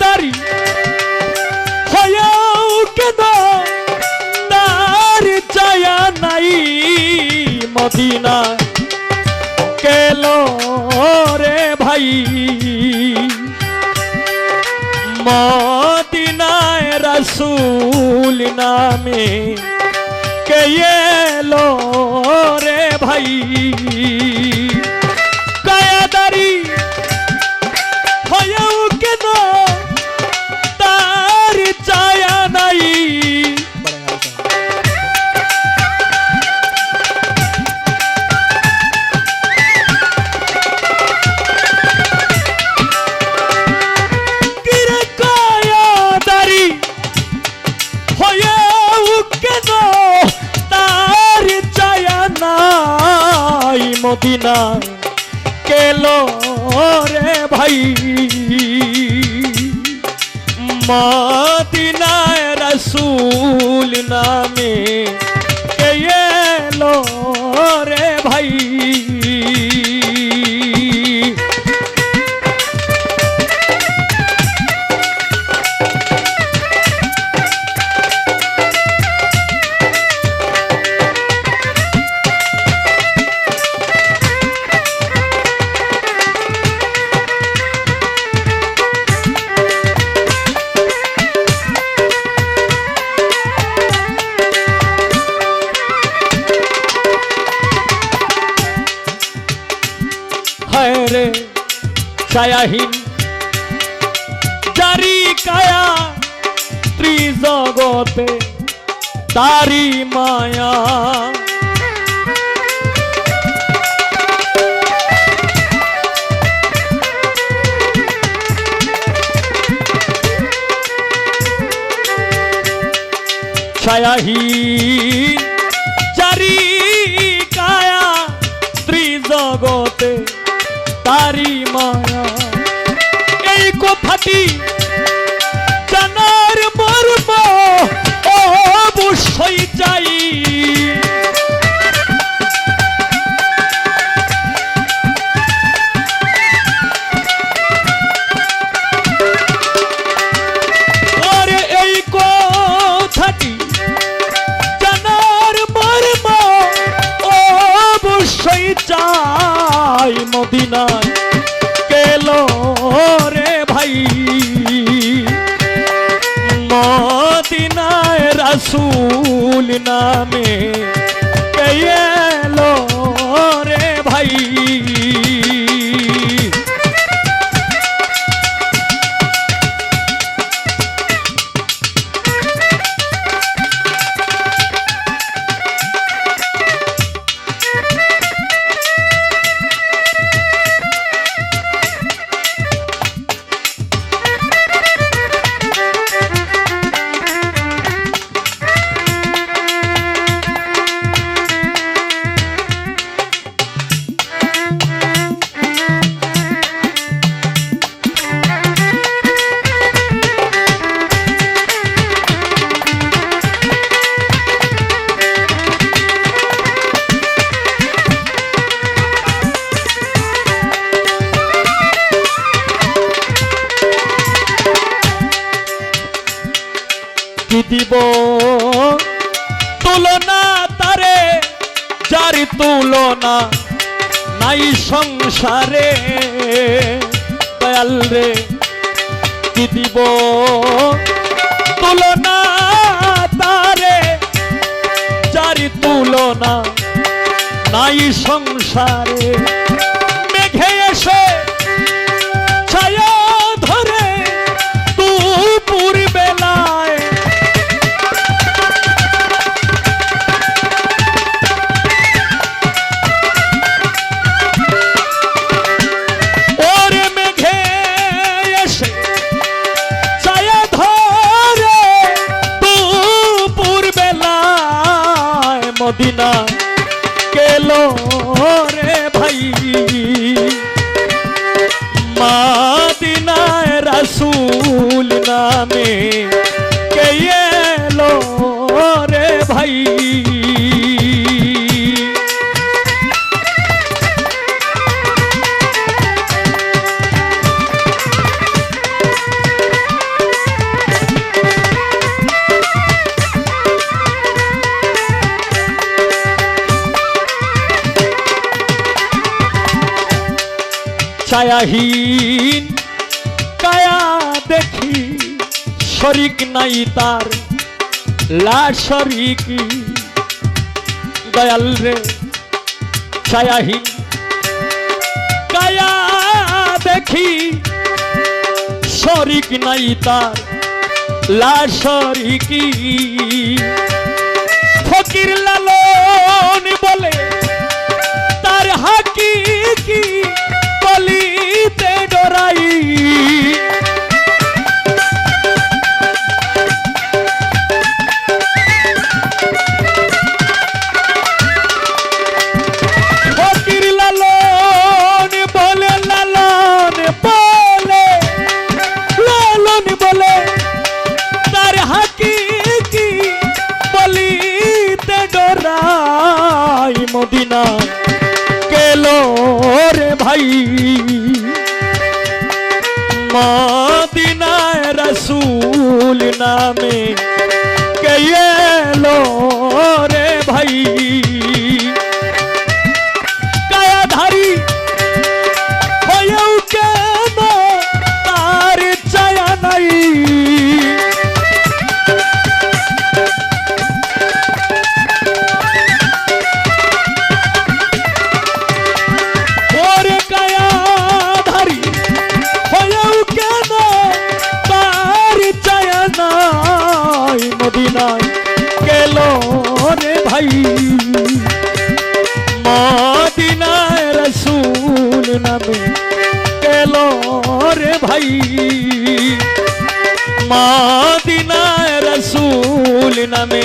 দারি হয়েও কেন তার চায়া নাই মদিনা। কেল রে ভাই? মদিনায় রসুল নামে কে রে ভাই? কায়াদারি কেলো রে ভাই। মদিনায় রসুল নামে হায় রে ছায়াহীন। জারি কায়া ত্রিজগতে তারি মায়া। ছায়াহীন জারি কায়া ত্রিজগতে তারি মায়া। এই কথাটি জানার মর্ম অবশ্যই চাই। চাই মদিনায়। কেল রে ভাই। মদিনায় রাসুল নামে কে যার তুলনা নাই সংসারে। দয়াল রে কি দিব? তুলনা তারে চারি তুলনা নাই সংসারে। মদিনা কেলো রে ভাই। মাদিনায় রসুল নামে এলো রে ভাই? ছায়াহীন। কায়া দেখি, শরিক নাই তার লা শরিক দয়াল রে, ছায়াহীন। কায়া দেখি, শরিক নাই তার লা শরিকি মদিনা কেলো রে ভাই। মদিনায় রসুল নামে কে রে ভাই। রসুল নামে